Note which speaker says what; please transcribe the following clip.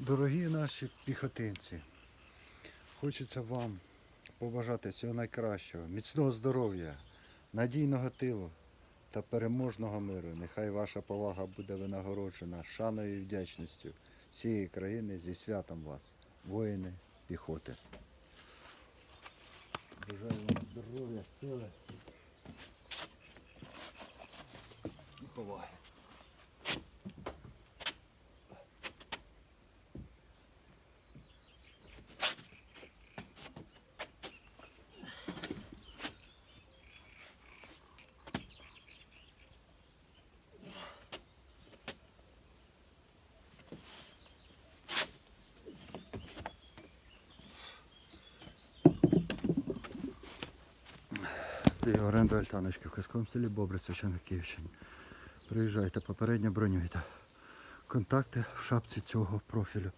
Speaker 1: Дорогі наші піхотинці, хочеться вам побажати всього найкращого, міцного здоров'я, надійного тилу та переможного миру. Нехай ваша повага буде винагороджена шаною і вдячністю всієї країни зі святом вас, воїни піхоти. Бажаю вам здоров'я, сили і поваги. Здаю оренду альтаночки в Казковому селі Бобри, що Київщині. Приїжджайте, попередньо бронюйте. Контакти в шапці цього профілю.